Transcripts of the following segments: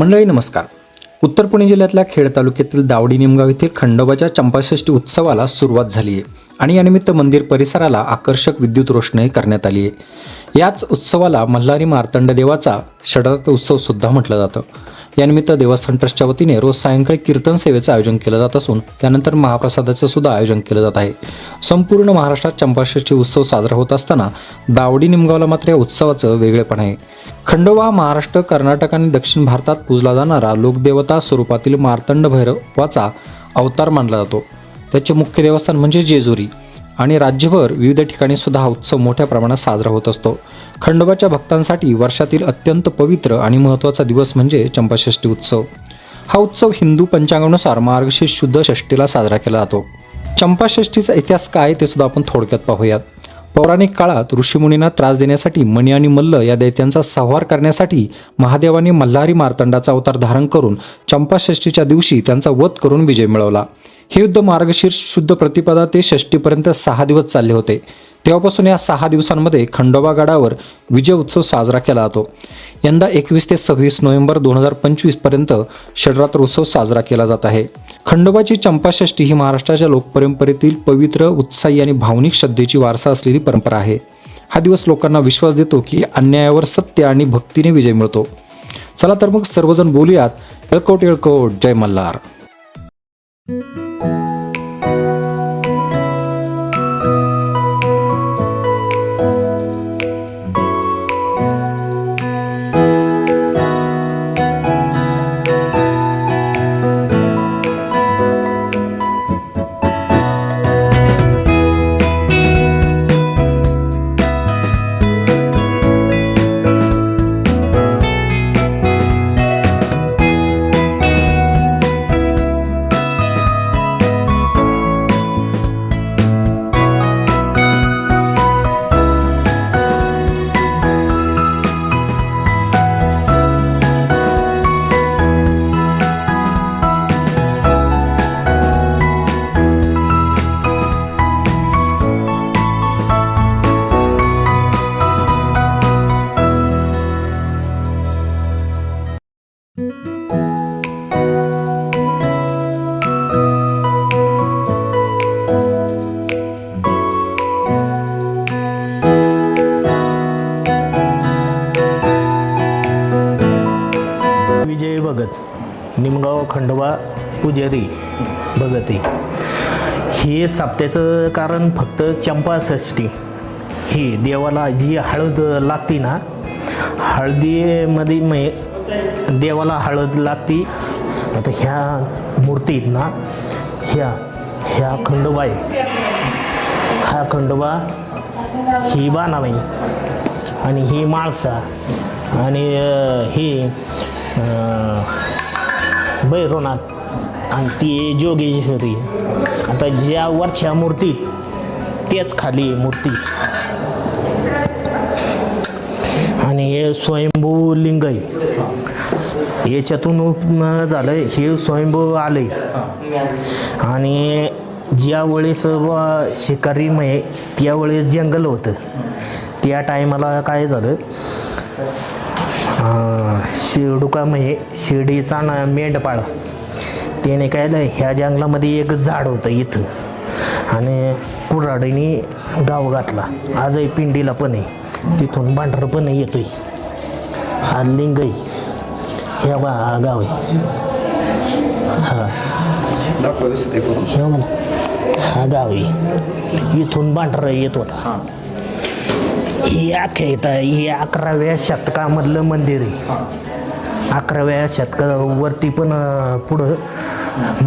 मंडळी नमस्कार. उत्तर पुणे जिल्ह्यातल्या खेड तालुक्यातील दावडी निमगाव येथील खंडोबाच्या चंपाषष्ठी उत्सवाला सुरुवात झाली आहे आणि यानिमित्त मंदिर परिसराला आकर्षक विद्युत रोषणाई करण्यात आली आहे. याच उत्सवाला मल्हारी मार्तंड देवाचा षडार्थ उत्सव सुद्धा म्हटलं जातं. यानिमित्त देवस्थान ट्रस्टच्या वतीने रोज सायंकाळी कीर्तन सेवेचं आयोजन केलं जात असून त्यानंतर महाप्रसादाचं सुद्धा आयोजन केलं जात आहे. संपूर्ण महाराष्ट्रात चंपाषष्ठी उत्सव साजरा होत असताना दावडी निमगावला मात्र या उत्सवाचं वेगळेपण आहे. खंडोबा महाराष्ट्र कर्नाटक आणि दक्षिण भारतात पूजला जाणारा लोकदेवता स्वरूपातील मार्तंड भैरवाचा अवतार मानला जातो. त्याचे मुख्य देवस्थान म्हणजे जेजुरी आणि राज्यभर विविध ठिकाणी सुद्धा हा उत्सव मोठ्या प्रमाणात साजरा होत असतो. खंडोबाच्या भक्तांसाठी वर्षातील अत्यंत पवित्र आणि महत्त्वाचा दिवस म्हणजे चंपाषष्ठी उत्सव. हा उत्सव हिंदू पंचांगानुसार मार्गशीर्ष शुद्ध षष्टीला साजरा केला जातो. चंपाषष्ठीचा इतिहास काय ते सुद्धा आपण थोडक्यात पाहूयात. पौराणिक काळात ऋषीमुनींना त्रास देण्यासाठी मणी आणि मल्ल या दैत्यांचा संहार करण्यासाठी महादेवाने मल्हारी मार्तंडाचा अवतार धारण करून चंपाषष्ठीच्या दिवशी त्यांचा वध करून विजय मिळवला. हे युद्ध मार्गशीर्ष शुद्ध प्रतिपदा ते षष्टीपर्यंत सहा दिवस चालले होते. तेव्हापासून या सहा दिवसांमध्ये खंडोबा गडावर विजय उत्सव साजरा केला जातो. यंदा एकवीस ते सव्वीस नोव्हेंबर दोन हजार पंचवीसपर्यंत षडरात्र उत्सव साजरा केला जात आहे. खंडोबाची चंपाषष्ठी ही महाराष्ट्राच्या लोकपरंपरेतील पवित्र उत्साही आणि भावनिक श्रद्धेची वारसा असलेली परंपरा आहे. हा दिवस लोकांना विश्वास देतो की अन्यायावर सत्य आणि भक्तीने विजय मिळतो. चला तर मग सर्वजण बोलूयात. एळकोट एळकोट जय मल्हार. पुजारी भगती. हे साप्त्याचं कारण फक्त चंपाषष्ठी ही देवाला जी हळद लागते ना हळदीमध्ये मै देवाला हळद लागते. आता ह्या मूर्तीत ना ह्या ह्या खंडोबा आहे. हा खंडोबा ही बाणाबाई आणि ही माळसा आणि ही भैरवनाथ आणि ती जोगेश्वरी. आता ज्या वरच्या मूर्तीत तेच खाली आहे मूर्ती. आणि हे स्वयंभू लिंग आहे. याच्यातून उत्पन्न झालं हे स्वयंभू आले आणि ज्या वेळेस शिकारी मये त्यावेळेस जंगल होतं. त्या टायमाला काय झालं? अं, शिरडुकामध्ये शिर्डीचा ना मेंढपाळ. त्याने काय ह्या जंगलामध्ये एक झाड होतं इथं. आणि कुऱ्हाडीने गाव घातला. आजही पिंडीला पण आहे. तिथून भांडार पण येतोय. हा लिंग आहे ह्या बा हा गाव आहे. हा. हे हा गाव आहे. इथून भांडार येत होता. ही अख्या येतं ही अकराव्या शतकामधलं मंदिर आहे. अकराव्या शतकावरती पण पुढं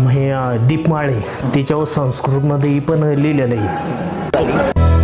हे दीपमाळे तिच्यावर संस्कृतमध्ये पण लिहिलेलं आहे.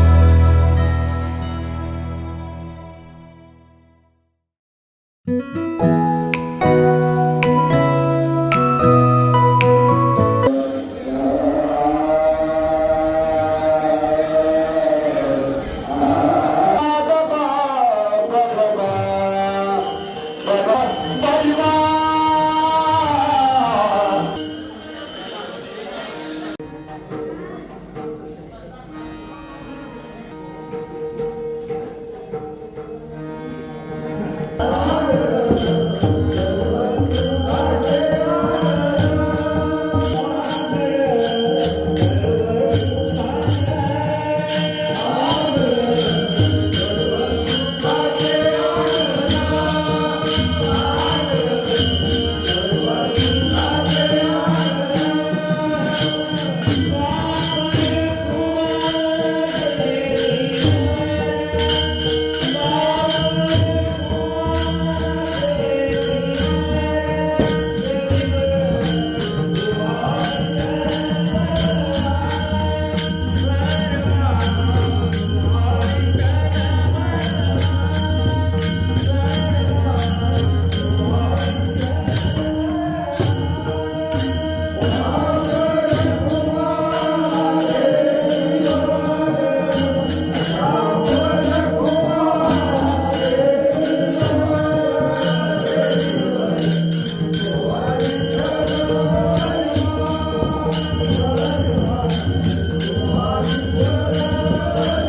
Oh!